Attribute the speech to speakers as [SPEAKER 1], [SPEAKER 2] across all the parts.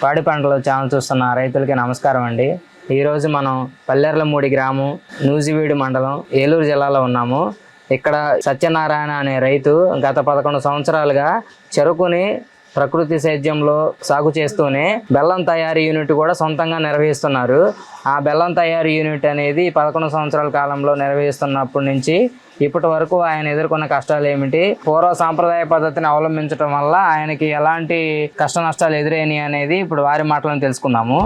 [SPEAKER 1] పాడి పంటలు ఛానల్ చూస్తున్న రైతులకి నమస్కారం అండి. ఈరోజు మనం పల్లెర్లమూడి గ్రామం నూజివీడు మండలం ఏలూరు జిల్లాలో ఉన్నాము. ఇక్కడ సత్యనారాయణ అనే రైతు గత పదకొండు సంవత్సరాలుగా చెరుకుని ప్రకృతి సేద్యంలో సాగు చేస్తూనే బెల్లం తయారీ యూనిట్ కూడా సొంతంగా నిర్వహిస్తున్నారు. ఆ బెల్లం తయారీ యూనిట్ అనేది పదకొండు సంవత్సరాల కాలంలో నిర్వహిస్తున్నప్పటి నుంచి ఇప్పటి వరకు ఆయన ఎదుర్కొన్న కష్టాలు ఏమిటి? పూర్వ సాంప్రదాయ పద్ధతిని అవలంబించడం వల్ల ఆయనకి ఎలాంటి కష్ట నష్టాలు ఎదురైనాయి అనేది ఇప్పుడు వారి మాటలను తెలుసుకుందాము.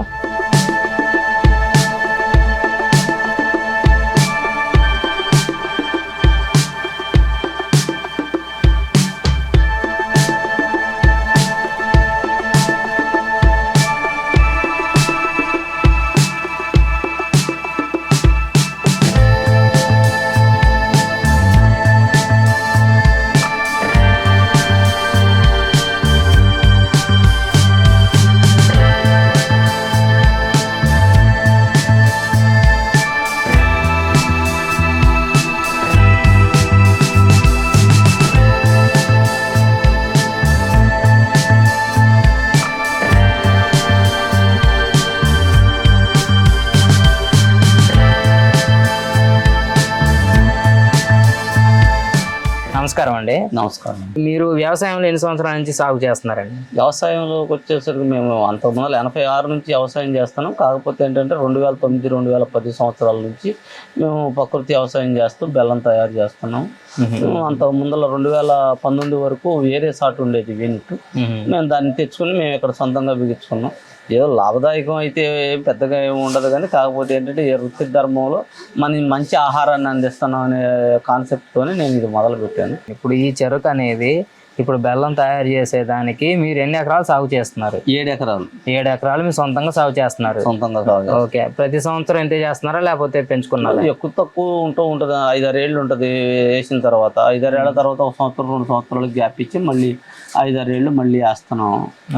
[SPEAKER 1] నమస్కారం అండి.
[SPEAKER 2] నమస్కారం
[SPEAKER 1] మీరు వ్యవసాయంలో ఎన్ని సంవత్సరాల నుంచి సాగు చేస్తున్నారండి?
[SPEAKER 2] వ్యవసాయంలోకి వచ్చేసరికి మేము అంతకుముందు ఎనభై ఆరు నుంచి వ్యవసాయం చేస్తున్నాం. కాకపోతే ఏంటంటే రెండు వేల తొమ్మిది రెండు వేల పది సంవత్సరాల నుంచి మేము ప్రకృతి వ్యవసాయం చేస్తూ బెల్లం తయారు చేస్తున్నాం. అంత ముందర రెండు వేల పంతొమ్మిది వరకు వేరే సాటు ఉండేది యూనిట్ మేము దాన్ని తెచ్చుకుని మేము ఇక్కడ సొంతంగా బిగించుకున్నాం. ఏదో లాభదాయకం అయితే పెద్దగా ఏమి ఉండదు కానీ కాకపోతే ఏంటంటే ఈ వృత్తి ధర్మంలో మన మంచి ఆహారాన్ని అందిస్తున్నాం అనే కాన్సెప్ట్తోనే నేను ఇది మొదలు పెట్టాను
[SPEAKER 1] ఇప్పుడు ఈ చెరుకు అనేది ఇప్పుడు బెల్లం తయారు చేసేదానికి మీరు ఎన్ని ఎకరాలు సాగు చేస్తున్నారు?
[SPEAKER 2] ఏడు ఎకరాలు.
[SPEAKER 1] ఏడు ఎకరాలు మీరు సొంతంగా సాగు చేస్తున్నారు.
[SPEAKER 2] సొంతంగా
[SPEAKER 1] ఓకే. ప్రతి సంవత్సరం ఇంతే చేస్తున్నారా లేకపోతే పెంచుకున్నారా?
[SPEAKER 2] ఎక్కువ తక్కువ ఉంటూ ఉంటుంది. ఐదారు ఏళ్ళు ఉంటుంది వేసిన తర్వాత. ఐదారు ఏళ్ళ తర్వాత ఒక సంవత్సరం రెండు సంవత్సరాలకు గ్యాప్ ఇచ్చి మళ్ళీ ఐదారు ఏళ్ళు మళ్ళీ వేస్తున్నాం.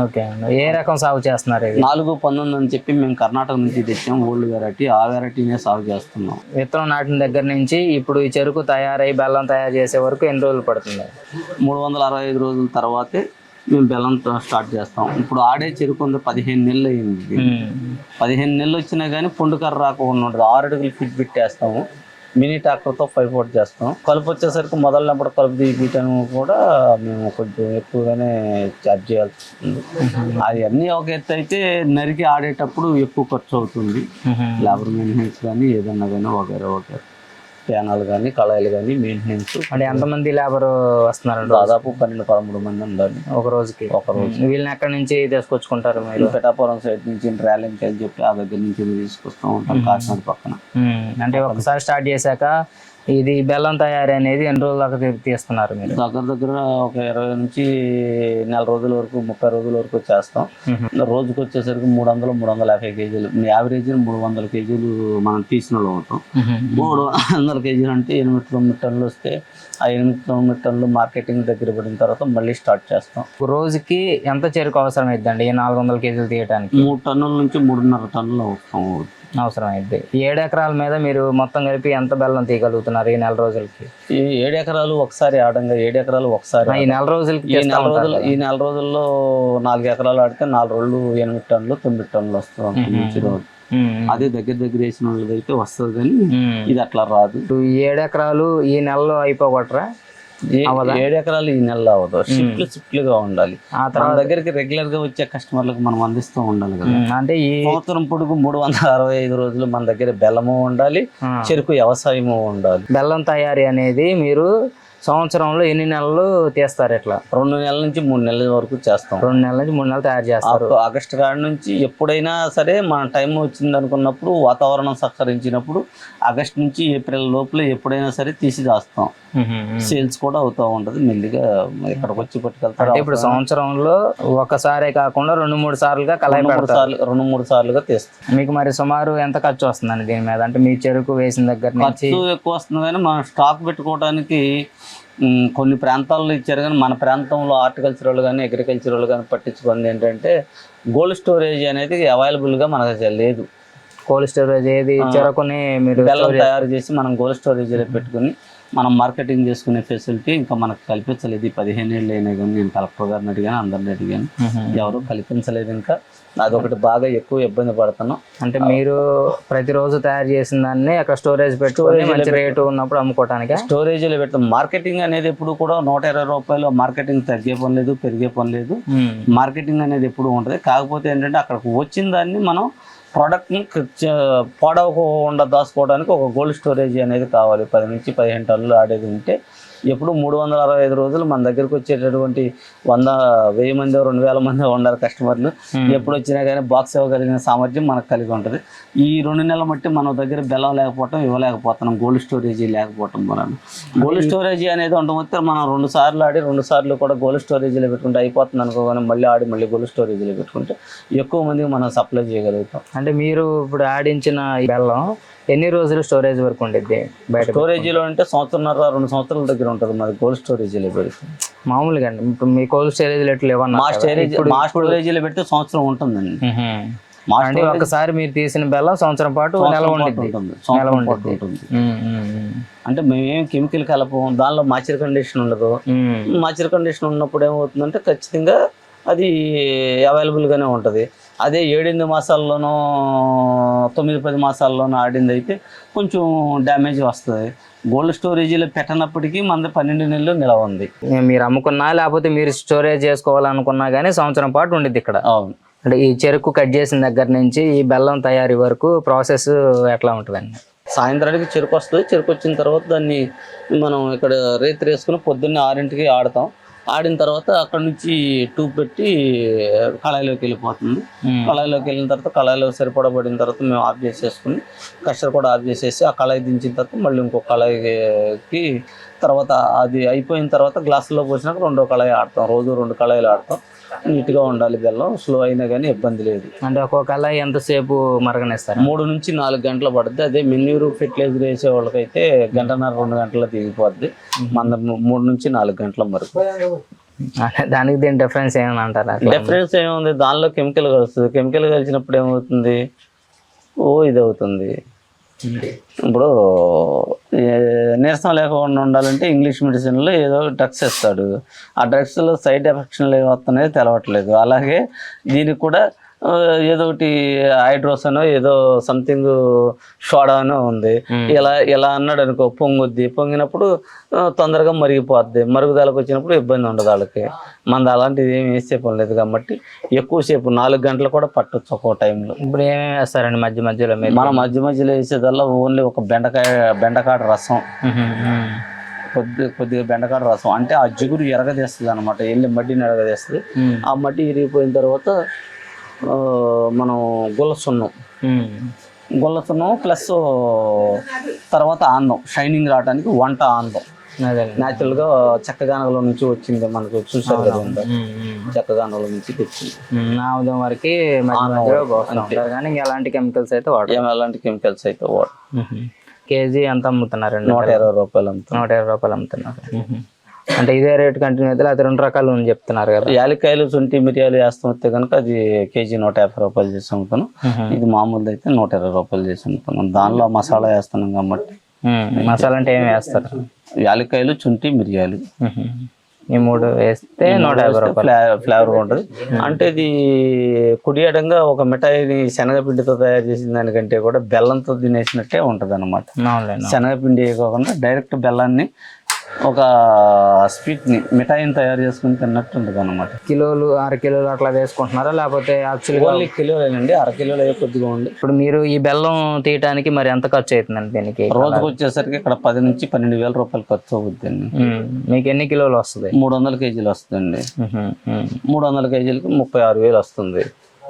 [SPEAKER 1] ఓకే అండి. ఏ రకం సాగు చేస్తున్నారు
[SPEAKER 2] నాలుగు పంతొమ్మిది అని చెప్పి మేము కర్ణాటక నుంచి తెచ్చాం. ఓల్డ్ వెరైటీ ఆ వెరైటీనే సాగు చేస్తున్నాం.
[SPEAKER 1] విత్తనం నాటిన దగ్గర నుంచి ఇప్పుడు ఈ చెరుకు తయారై బెల్లం తయారు చేసే వరకు ఎన్ని రోజులు పడుతుంది?
[SPEAKER 2] మూడు వందల అరవై ఐదు రోజుల తర్వాతే మేము బెల్లం స్టార్ట్ చేస్తాం. ఇప్పుడు ఆడే చెరుకు ఉంది పదిహేను నెలలు అయింది. పదిహేను నెలలు వచ్చినా కానీ పుండుకర్ర రాకుండా ఉంటుంది ఆరు అడుగులు ఫిట్ పెట్టేస్తాము. మినీ ట్రాక్టర్తో పైప్ అవుట్ చేస్తాం. కలుపు వచ్చేసరికి మొదలైనప్పుడు కలుపు తీయటం కూడా మేము కొంచెం ఎక్కువగానే ఛార్జ్ చేయాల్సి వస్తుంది. అది అన్నీ ఒక ఎత్తు అయితే నరికి ఆడేటప్పుడు ఎక్కువ ఖర్చు అవుతుంది. లేబర్ మెయింటెనెన్స్ కానీ ఏదన్నా కానీ వగేరా వగేరా ప్యానాలు కానీ కళాయిలు కానీ మెయింటెనెన్స్
[SPEAKER 1] అంటే ఎంతమంది లేబర్ వస్తున్నారండి
[SPEAKER 2] దాదాపు పన్నెండు పదమూడు మంది ఉండాలి
[SPEAKER 1] ఒక రోజుకి?
[SPEAKER 2] ఒక రోజు
[SPEAKER 1] వీళ్ళని ఎక్కడి నుంచి తీసుకొచ్చుకుంటారు మీరు?
[SPEAKER 2] పెటాపురం సైడ్ నుంచి ర్యాలీకి అని చెప్పి ఆ దగ్గర నుంచి తీసుకొస్తూ ఉంటాం కాకినాడ పక్కన.
[SPEAKER 1] అంటే ఒకసారి స్టార్ట్ చేశాక ఇది బెల్లం తయారీ అనేది ఎన్ని రోజుల దాకా తీస్తున్నారు మీరు?
[SPEAKER 2] దగ్గర దగ్గర ఒక ఇరవై నుంచి నెల రోజుల వరకు ముప్పై రోజుల వరకు చేస్తాం. రోజుకి వచ్చేసరికి మూడు వందలు మూడు వందల యాభై కేజీలు. యావరేజ్ మూడు వందల కేజీలు మనం తీసిన ఉంటాం మూడు వందల కేజీలు అంటే ఎనిమిది తొమ్మిది టన్నులు వస్తే ఆ ఎనిమిది తొమ్మిది టన్నులు మార్కెటింగ్ దగ్గర పడిన తర్వాత మళ్ళీ స్టార్ట్ చేస్తాం.
[SPEAKER 1] రోజుకి ఎంత చెరుకు అవసరం అయిద్దండి ఈ నాలుగు వందల కేజీలు తీయడానికి
[SPEAKER 2] మూడు టన్నుల నుంచి మూడున్నర టన్నులు అవుతాం
[SPEAKER 1] అయింది ఏడు ఎకరాల మీద మీరు మొత్తం కలిపి ఎంత బెల్లం తీయగలుగుతున్నారు ఈ నెల రోజులకి?
[SPEAKER 2] ఈ ఏడు ఎకరాలు ఒకసారి ఆడంగా ఏడు ఎకరాలు ఒకసారి
[SPEAKER 1] ఈ నెల రోజులకి
[SPEAKER 2] ఈ నెల రోజులు ఈ నెల రోజుల్లో నాలుగు ఎకరాలు ఆడితే నాలుగు రోజులు ఎనిమిది టన్నులు తొమ్మిది టన్నులు వస్తుంది మంచి రోజు
[SPEAKER 1] ఉమ్,
[SPEAKER 2] అదే దగ్గర దగ్గర వేసిన వాళ్ళది అయితే వస్తుంది కానీ. ఇది అట్లా రాదు.
[SPEAKER 1] ఏడు ఎకరాలు ఈ నెలలో అయిపోగొట్టరా?
[SPEAKER 2] ఏడు ఎకరాలు ఈ నెలలో అవ్వదు. షిఫ్ట్లు షిఫ్ట్లుగా ఉండాలి.
[SPEAKER 1] ఆ
[SPEAKER 2] మన దగ్గరికి రెగ్యులర్గా వచ్చే కస్టమర్లకు మనం అందిస్తూ ఉండాలి కదా.
[SPEAKER 1] అంటే ఈ
[SPEAKER 2] సంవత్సరం పొడుగు మూడు వందల అరవై ఐదు రోజులు మన దగ్గర బెల్లము ఉండాలి. చెరుకు వ్యవసాయము ఉండాలి.
[SPEAKER 1] బెల్లం తయారీ అనేది మీరు సంవత్సరంలో ఎన్ని నెలలు తీస్తారు ఇట్లా?
[SPEAKER 2] రెండు నెలల నుంచి మూడు నెలల వరకు చేస్తాం.
[SPEAKER 1] రెండు నెలల నుంచి మూడు నెలలు తయారు చేస్తారు.
[SPEAKER 2] ఆగస్టు కాడ నుంచి ఎప్పుడైనా సరే మన టైం వచ్చింది అనుకున్నప్పుడు వాతావరణం సహకరించినప్పుడు ఆగస్ట్ నుంచి ఏప్రిల్ లోపల ఎప్పుడైనా సరే తీసి దాస్తాం. సేల్స్ కూడా అవుతూ ఉంటది. మెల్లిగా ఇక్కడికి వచ్చి పట్టుకెళ్తారు.
[SPEAKER 1] ఇప్పుడు సంవత్సరంలో ఒకసారే కాకుండా రెండు మూడు సార్లుగా కలయి
[SPEAKER 2] రెండు మూడు
[SPEAKER 1] పెడతారు.
[SPEAKER 2] సార్లు రెండు మూడు సార్లుగా తీస్తాం.
[SPEAKER 1] మీకు మరి సుమారు ఎంత ఖర్చు వస్తుందండి దీని మీద? అంటే మీ చెరుకు వేసిన దగ్గర నుంచి
[SPEAKER 2] ఎక్కువ వస్తుంది కానీ మనం స్టాక్ పెట్టుకోవడానికి కొన్ని ప్రాంతాల్లో ఇచ్చారు కానీ మన ప్రాంతంలో హార్టికల్చరల్ కానీ అగ్రికల్చరల్ కానీ పట్టించుకుంది ఏంటంటే గోల్డ్ స్టోరేజ్ అనేది అవైలబుల్గా మనకు లేదు.
[SPEAKER 1] కోల్డ్ స్టోరేజ్ ఏది చెరుకుని మీరు
[SPEAKER 2] బెల్లం తయారు చేసి మనం గోల్డ్ స్టోరేజ్లో పెట్టుకుని మనం మార్కెటింగ్ చేసుకునే ఫెసిలిటీ ఇంకా మనకు కల్పించలేదు. ఈ పదిహేను ఏళ్ళు అయినా కానీ నేను కలెక్టర్ గారిని అడిగాను అందరిని అడిగాను. ఎవరు కల్పించలేదు ఇంకా. అదొకటి బాగా ఎక్కువ ఇబ్బంది పడుతున్నాం.
[SPEAKER 1] అంటే మీరు ప్రతిరోజు తయారు చేసిన దాన్ని అక్కడ స్టోరేజ్ పెట్టుకొని మంచి రేటు ఉన్నప్పుడు అమ్ముకోవటానికి?
[SPEAKER 2] స్టోరేజీలో పెడతాం మార్కెటింగ్ అనేది ఎప్పుడు కూడా నూట ఇరవై రూపాయలు మార్కెటింగ్ తగ్గే పని లేదు పెరిగే పని లేదు. మార్కెటింగ్ అనేది ఎప్పుడు ఉంటుంది కాకపోతే ఏంటంటే అక్కడికి వచ్చిన దాన్ని మనం ప్రోడక్ట్ని పాడవకుండా దాచుకోవడానికి ఒక కోల్డ్ స్టోరేజ్ అనేది కావాలి. పది నుంచి పదిహేను టన్నులు ఆడేది ఉంటే ఎప్పుడు మూడు వందల అరవై ఐదు రోజులు మన దగ్గరికి వచ్చేటటువంటి వంద వెయ్యి మంది రెండు వేల మంది ఉండాలి కస్టమర్లు. ఎప్పుడు వచ్చినా కానీ బాక్స్ ఇవ్వగలిగిన సామర్థ్యం మనకు కలిగి ఉంటుంది. ఈ రెండు నెలల మట్టి మన దగ్గర బెల్లం లేకపోవటం ఇవ్వలేకపోతున్నాం. గోల్డ్ స్టోరేజీ లేకపోవటం మనం గోల్డ్ స్టోరేజీ అనేది ఉండకపోతే మనం రెండు సార్లు ఆడి రెండు సార్లు కూడా గోల్డ్ స్టోరేజీలో పెట్టుకుంటే అయిపోతుంది అనుకోగానే మళ్ళీ ఆడి మళ్ళీ గోల్డ్ స్టోరేజీలో పెట్టుకుంటే ఎక్కువ మందికి మనం సప్లై చేయగలుగుతాం.
[SPEAKER 1] అంటే మీరు ఇప్పుడు ఆడించిన ఈ బెల్లం ఎన్ని రోజులు స్టోరేజ్ వరకు ఉండిద్ది బయట
[SPEAKER 2] స్టోరేజీలో అంటే సంవత్సరంన్నర రెండు సంవత్సరాల దగ్గర ఉంటుంది మాది గోల్డ్ స్టోరేజీలో పెడితే.
[SPEAKER 1] మామూలుగా అండి. ఇప్పుడు మీ కోల్డ్ స్టోరేజ్ ఎట్లు ఇవ్వన్నా
[SPEAKER 2] మా స్టోరేజ్ మా స్టోరేజీలో పెడితే సంవత్సరం ఉంటుందండి. మా
[SPEAKER 1] అంటే ఒకసారి మీరు తీసిన బెల్లం సంవత్సరం పాటు నెల
[SPEAKER 2] ఉంటుంది. అంటే మేమేం కెమికల్ కలపం దానిలో మాచర్ కండిషన్ ఉండదు. మాచర్ కండిషన్ ఉన్నప్పుడు ఏమవుతుందంటే ఖచ్చితంగా అది అవైలబుల్గానే ఉంటుంది. అదే ఏడెనిమిది మాసాల్లోనూ తొమ్మిది పది మాసాల్లోనూ ఆడింది అయితే కొంచెం డ్యామేజ్ వస్తుంది. గోల్డ్ స్టోరేజీలో పెట్టనప్పటికీ మన పన్నెండు నెలలు నిలవ ఉంది.
[SPEAKER 1] మీరు అమ్ముకున్నా లేకపోతే మీరు స్టోరేజ్ చేసుకోవాలనుకున్నా కానీ సంవత్సరం పాటు ఉండిద్ది ఇక్కడ.
[SPEAKER 2] అవును.
[SPEAKER 1] అంటే ఈ చెరుకు కట్ చేసిన దగ్గర నుంచి ఈ బెల్లం తయారీ వరకు ప్రాసెస్ ఎట్లా ఉంటుందండి
[SPEAKER 2] సాయంత్రానికి చెరుకు వస్తుంది. చెరుకు వచ్చిన తర్వాత దాన్ని మనం ఇక్కడ రేతి వేసుకుని పొద్దున్నే ఆరింటికి ఆడతాం. ఆడిన తర్వాత అక్కడ నుంచి ట్యూబ్ పెట్టి కళాయిలోకి వెళ్ళిపోతుంది. కళాయిలోకి వెళ్ళిన తర్వాత కళాయిలో సరిపడబడిన తర్వాత మేము ఆఫ్ చేసేసుకుని కస్టర్ కూడా ఆఫ్ చేసేసి ఆ కళాయి దించిన తర్వాత మళ్ళీ ఇంకో కళాయికి తర్వాత అది అయిపోయిన తర్వాత గ్లాసులో పోసినాక రెండో కళాయి ఆడతాం. రోజు రెండు కళాయిలు ఆడతాం. నీట్గా ఉండాలి బెల్లం స్లో అయినా కానీ ఇబ్బంది లేదు.
[SPEAKER 1] అంటే ఒక్కొక్కలా ఎంతసేపు మరగనిస్తారు?
[SPEAKER 2] మూడు నుంచి నాలుగు గంటలు పడుద్ది. అదే మెన్యూరు ఫెర్టిలైజర్ వేసే వాళ్ళకైతే గంటన్నర రెండు గంటల్లో దిగిపోద్ది. మన మూడు నుంచి నాలుగు గంటల
[SPEAKER 1] అంటే దానికి దీని డిఫరెన్స్ ఏమని అంటారా?
[SPEAKER 2] డిఫరెన్స్ ఏముంది? దానిలో కెమికల్ కలుస్తుంది. కెమికల్ కలిసినప్పుడు ఏమవుతుంది? ఓ ఇది అవుతుంది ఇప్పుడు నీరసం లేకుండా ఉండాలంటే ఇంగ్లీష్ మెడిసిన్లో ఏదో డ్రగ్స్ ఇస్తాడు ఆ డ్రగ్స్లో సైడ్ ఎఫెక్షన్లు వస్తున్నాయో తెలవట్లేదు. అలాగే దీనికి కూడా ఏదో ఒకటి హైడ్రోస్ అనో ఏదో సంథింగ్ సోడా అనో ఉంది ఇలా ఇలా అన్నాడు అనుకో పొంగుద్ది. పొంగినప్పుడు తొందరగా మరిగిపోద్ది. మరుగుదలకు వచ్చినప్పుడు ఇబ్బంది ఉండదు వాళ్ళకి. మనది అలాంటిది ఏమి వేసే పని లేదు కాబట్టి ఎక్కువసేపు నాలుగు గంటలు కూడా పట్టొచ్చు ఒక్కో టైంలో.
[SPEAKER 1] ఇప్పుడు ఏమేమి వేస్తారండి మధ్య మధ్యలో
[SPEAKER 2] మన మధ్య మధ్యలో వేసేదల్లా ఓన్లీ ఒక బెండకాయ బెండకాడ రసం. కొద్ది కొద్దిగా బెండకాడ రసం. అంటే ఆ జిగురు ఎరగదీస్తుంది అనమాట వెళ్ళి మడ్డిని ఎరగదీస్తుంది. ఆ మడ్డి ఇరిగిపోయిన తర్వాత మనం గుల్ల సున్నం. గుల్ల సున్నం ప్లస్ తర్వాత ఆందం షైనింగ్ రావడానికి వంట ఆందం
[SPEAKER 1] అదే.
[SPEAKER 2] న్యాచురల్గా చెక్కగానగలో నుంచి వచ్చింది మనకు చూసారు కదా. చెక్కగానగలో నుంచి తెచ్చింది.
[SPEAKER 1] నామదం వరకు కానీ ఎలాంటి కెమికల్స్ అయితే వాడరు.
[SPEAKER 2] ఏం ఎలాంటి కెమికల్స్ అయితే వాడు.
[SPEAKER 1] కేజీ ఎంత అమ్ముతున్నారండి
[SPEAKER 2] నూట ఇరవై రూపాయలు
[SPEAKER 1] నూట ఇరవై రూపాయలు అమ్ముతున్నారు. అంటే ఇదే రేట్ కంటిన్యూ అయితే అది రెండు రకాలు అని చెప్తున్నారు కదా.
[SPEAKER 2] యాలక్కాయలు శుంఠి మిరియాలు వేస్తాం వస్తే కనుక అది కేజీ నూట యాభై రూపాయలు చేసి అమ్ముతాను. ఇది మామూలుది అయితే నూట ఇరవై రూపాయలు చేసి అమ్ముతాను. దానిలో మసాలా వేస్తున్నాం కాబట్టి.
[SPEAKER 1] మసాలా అంటే ఏమి వేస్తారు?
[SPEAKER 2] యాలక్కాయలు శుంఠి మిరియాలు.
[SPEAKER 1] ఈ మూడు వేస్తే నూట యాభై రూపాయలు.
[SPEAKER 2] ఫ్లే ఫ్లేవర్ ఉంటుంది. అంటే ఇది కుడియడంగా ఒక మిఠాయిని శనగపిండితో తయారు చేసిన దానికంటే కూడా బెల్లంతో తినేసినట్టే ఉంటుంది అనమాట శనగపిండి కాకుండా డైరెక్ట్ బెల్లాన్ని ఒక స్వీట్ని మిఠాయిని తయారు చేసుకుని తిన్నట్టు ఉంటుంది అనమాట
[SPEAKER 1] కిలోలు అర కిలోలు అట్లా వేసుకుంటున్నారా? లేకపోతే యాక్చువల్గా
[SPEAKER 2] ఓన్లీ కిలోలేనండి అర కిలోలు అయ్యే కొద్దిగా ఉండి
[SPEAKER 1] ఇప్పుడు మీరు ఈ బెల్లం తీయటానికి మరి ఎంత ఖర్చు అవుతుందండి దీనికి?
[SPEAKER 2] రోజుకు వచ్చేసరికి ఇక్కడ పది నుంచి పన్నెండు వేల రూపాయలు ఖర్చు అవుతుందండి
[SPEAKER 1] మీకు ఎన్ని కిలోలు వస్తుంది?
[SPEAKER 2] మూడు వందల కేజీలు వస్తుందండి. మూడు వందల కేజీలకి ముప్పై ఆరు వేలు వస్తుంది.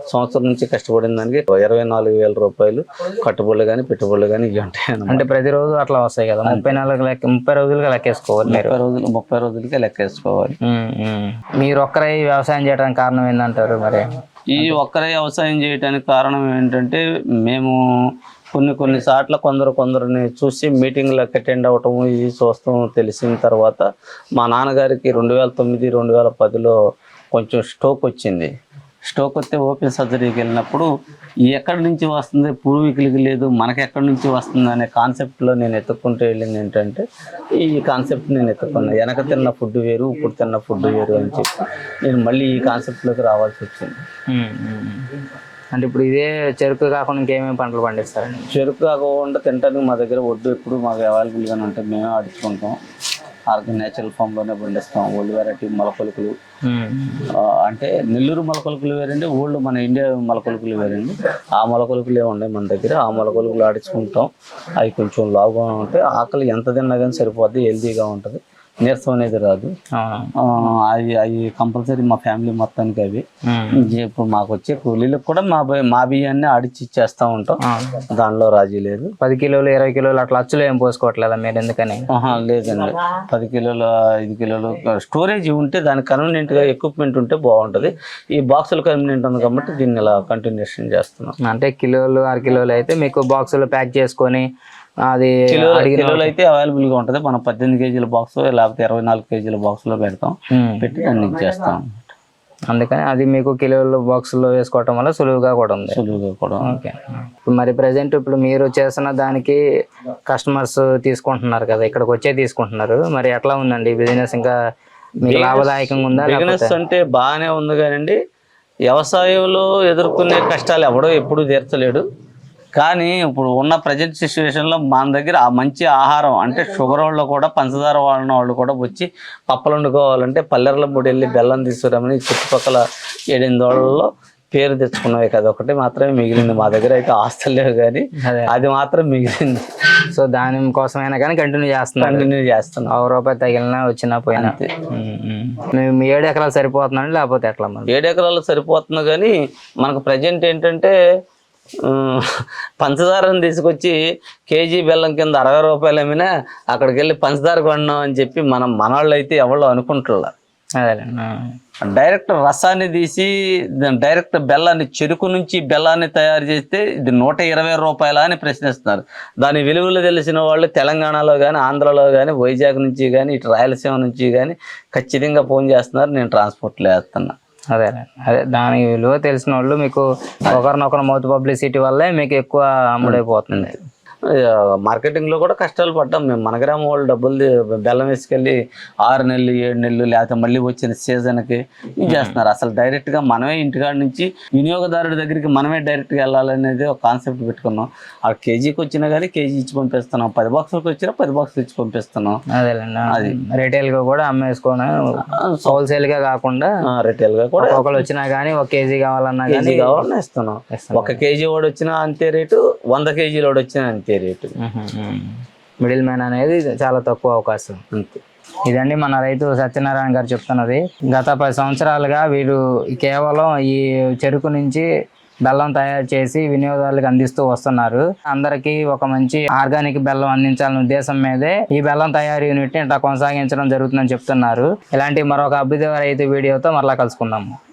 [SPEAKER 2] సంవత్సరం నుంచి కష్టపడిన దానికి ఇరవై నాలుగు వేల రూపాయలు కట్టుబడులు కానీ పెట్టుబడులు కానీ ఇవి ఉంటాయి
[SPEAKER 1] అంటే ప్రతిరోజు అట్లా వస్తాయి కదా. ముప్పై నెలలకు లెక్క ముప్పై రోజులుగా లెక్కేసుకోవాలి
[SPEAKER 2] ముప్పై రోజులు ముప్పై రోజులకే లెక్క వేసుకోవాలి
[SPEAKER 1] ఉమ్, ఉమ్. మీరు ఒక్కరే వ్యవసాయం చేయడానికి కారణం ఏంటంటారు మరి?
[SPEAKER 2] ఈ ఒక్కరే వ్యవసాయం చేయడానికి కారణం ఏంటంటే మేము కొన్ని కొన్ని సార్లు కొందరు కొందరిని చూసి మీటింగ్లకు అటెండ్ అవ్వటం ఇది చూస్తాం తెలిసిన తర్వాత మా నాన్నగారికి రెండు వేల తొమ్మిది రెండు వేల పదిలో కొంచెం స్ట్రోక్ వచ్చింది. స్టోక్ వస్తే ఓపెన్ సర్జరీకి వెళ్ళినప్పుడు ఎక్కడి నుంచి వస్తుంది పూర్వీకులకి లేదు మనకి ఎక్కడి నుంచి వస్తుంది అనే కాన్సెప్ట్లో నేను ఎత్తుక్కుంటూ వెళ్ళింది ఏంటంటే ఈ కాన్సెప్ట్ నేను ఎత్తుకున్నా వెనక తిన్న ఫుడ్ వేరు ఇప్పుడు తిన్న ఫుడ్ వేరు అని చెప్పి నేను మళ్ళీ ఈ కాన్సెప్ట్లోకి రావాల్సి వచ్చింది.
[SPEAKER 1] అంటే ఇప్పుడు ఇదే చెరుకు కాకుండా ఇంకేమేమి పంటలు పండిస్తారండి?
[SPEAKER 2] చెరుకు కాకుండా తినడానికి మా దగ్గర వడ్డు ఎప్పుడు మాకు అవైలబుల్గానే ఉంటాయి మేమే ఆడించుకుంటాం. ఆర్గన్ నేచురల్ ఫామ్లోనే పండిస్తాం. ఓల్డ్ వెరైటీ మొలకొలుకులు. అంటే నెల్లూరు మొలకొలుకులు వేరండి ఓల్డ్ మన ఇండియా మొలకొలుకులు వేరండి. ఆ మొలకొలుకులే ఉన్నాయి మన దగ్గర. ఆ మొలకొలుకులు ఆడించుకుంటాం. అవి కొంచెం లావుగా ఉంటాయి ఆకలి ఎంత తిన్నా కానీ సరిపోద్ది హెల్తీగా ఉంటుంది. నీరసం అనేది రాదు. అవి అవి కంపల్సరీ మా ఫ్యామిలీ మొత్తానికి అవి. ఇప్పుడు మాకు వచ్చే కూలీలకు కూడా మా బి- మా బియ్యాన్ని ఆడిచి ఇచ్చేస్తూ ఉంటాం. దానిలో రాజీ లేదు.
[SPEAKER 1] పది కిలోలు ఇరవై కిలోలు అట్లా అచ్చులు ఏం పోసుకోవట్లేదా మీరు ఎందుకని?
[SPEAKER 2] లేదండి. పది కిలోలు ఐదు కిలోలు స్టోరేజ్ ఉంటే దానికి కన్వీనియంట్గా ఎక్విప్మెంట్ ఉంటే బాగుంటది. ఈ బాక్సులు కన్వీనియంట్ ఉంది కాబట్టి దీన్ని ఇలా కంటిన్యూషన్ చేస్తున్నాం.
[SPEAKER 1] అంటే కిలోలు అర కిలోలు అయితే మీకు బాక్సులు ప్యాక్ చేసుకొని అది
[SPEAKER 2] అయితే అవైలబుల్గా ఉంటది. మనం పద్దెనిమిది కేజీల బాక్స్ లేకపోతే ఇరవై నాలుగు కేజీల బాక్స్లో పెడతాం. పెట్టి దాన్ని ఇచ్చేస్తాం
[SPEAKER 1] అందుకని అది మీకు కిలోలు బాక్సుల్లో వేసుకోవటం వల్ల సులువుగా కూడా ఉంది.
[SPEAKER 2] సులువుగా కూడా
[SPEAKER 1] ఓకే. ఇప్పుడు మరి ప్రజెంట్ ఇప్పుడు మీరు చేస్తున్న దానికి కస్టమర్స్ తీసుకుంటున్నారు కదా ఇక్కడికి వచ్చే తీసుకుంటున్నారు. మరి ఎట్లా ఉందండి? బిజినెస్ ఇంకా మీకు లాభదాయకంగా ఉందా?
[SPEAKER 2] బిజినెస్ అంటే బాగానే ఉంది కానండి. వ్యవసాయంలో ఎదుర్కొనే కష్టాలు ఎవడో ఎప్పుడు తీర్చలేడు. కానీ ఇప్పుడు ఉన్న ప్రజెంట్ సిచ్యువేషన్లో మన దగ్గర ఆ మంచి ఆహారం అంటే షుగర్ వాళ్ళు కూడా పంచదార వాడిన వాళ్ళు కూడా వచ్చి పప్పలు వండుకోవాలంటే పల్లెర్ల పొడి వెళ్ళి బెల్లం తీసుకురామని చుట్టుపక్కల ఏడెనిమిది వాళ్ళలో పేరు తెచ్చుకున్నవి కదా. ఒకటి మాత్రమే మిగిలింది. మా దగ్గర అయితే ఆస్తులు లేవు కానీ
[SPEAKER 1] అదే.
[SPEAKER 2] మాత్రం మిగిలింది.
[SPEAKER 1] సో దాని కోసమైనా కానీ కంటిన్యూ చేస్తున్నారు.
[SPEAKER 2] కంటిన్యూ చేస్తున్నాం
[SPEAKER 1] ఒక రూపాయి తగిలినా వచ్చినా పోయినా. ఉమ్, ఉమ్. మీ- మీ ఏడు ఎకరాలు సరిపోతుందండి లేకపోతే ఎట్లా
[SPEAKER 2] ఏడు ఎకరాలు సరిపోతుంది కానీ మనకు ప్రజెంట్ ఏంటంటే పంచదారని తీసుకొచ్చి కేజీ బెల్లం కింద అరవై రూపాయలు అమ్మినా అక్కడికి వెళ్ళి పంచదార కొన్నాం అని చెప్పి మనం మనవాళ్ళు అయితే ఎవరో అనుకుంటున్నా
[SPEAKER 1] అదేలేండి ఆ.
[SPEAKER 2] డైరెక్ట్ రసాన్ని తీసి డైరెక్ట్ బెల్లాన్ని చెరుకు నుంచి బెల్లాన్ని తయారు చేస్తే ఇది నూట ఇరవై రూపాయల అని ప్రశ్నిస్తున్నారు. దాని విలువలు తెలిసిన వాళ్ళు తెలంగాణలో కానీ ఆంధ్రలో కానీ వైజాగ్ నుంచి కానీ ఇటు రాయలసీమ నుంచి కానీ ఖచ్చితంగా ఫోన్ చేస్తున్నారు నేను ట్రాన్స్పోర్ట్లో వేస్తున్నా.
[SPEAKER 1] అదే అదే. దాని విలువ తెలిసిన వాళ్ళు మీకు ఒకరినొకరు మౌత్ పబ్లిసిటీ వల్లే మీకు ఎక్కువ అమ్ముడైపోతుంది.
[SPEAKER 2] మార్కెటింగ్లో కూడా కష్టాలు పడ్డాం మేము. మన గ్రామం వాళ్ళు డబ్బులు బెల్లం వేసుకెళ్ళి ఆరు నెలలు ఏడు నెలలు లేకపోతే మళ్ళీ వచ్చిన సీజన్కి ఇది చేస్తున్నారు. అసలు డైరెక్ట్గా మనమే ఇంటికాడ నుంచి వినియోగదారుడి దగ్గరికి మనమే డైరెక్ట్గా వెళ్ళాలనేది ఒక కాన్సెప్ట్ పెట్టుకున్నాం. ఆ కేజీకి వచ్చినా కానీ కేజీ ఇచ్చి పంపిస్తున్నాం. పది బాక్సులకు వచ్చినా పది బాక్సులు ఇచ్చి పంపిస్తున్నాం.
[SPEAKER 1] అది. రిటైల్గా కూడా అమ్మేసుకొని. హోల్సేల్గా కాకుండా
[SPEAKER 2] రిటైల్గా కూడా
[SPEAKER 1] ఒకళ్ళు వచ్చినా కానీ ఒక కేజీ కావాలన్నా కానీ
[SPEAKER 2] కేజీ కావాలన్నా ఇస్తున్నాం. ఒక కేజీ వాడు వచ్చినా అంతే రేటు వంద కేజీలు వాడు వచ్చినా అంతే. రేటు.
[SPEAKER 1] మిడిల్ మ్యాన్ అనేది చాలా తక్కువ అవకాశం.
[SPEAKER 2] అంతే.
[SPEAKER 1] ఇదండి మన రైతు సత్యనారాయణ గారు చెప్తున్నది. గత పది సంవత్సరాలుగా వీరు కేవలం ఈ చెరుకు నుంచి బెల్లం తయారు చేసి వినియోగదారులకు అందిస్తూ వస్తున్నారు. అందరికీ ఒక మంచి ఆర్గానిక్ బెల్లం అందించాలనే ఉద్దేశం మీదే ఈ బెల్లం తయారీ యూనిట్ని ఇట్లా కొనసాగించడం జరుగుతుందని చెప్తున్నారు. ఇలాంటి మరొక అభ్యుదయ రైతు వీడియోతో మరలా కలుసుకుందాము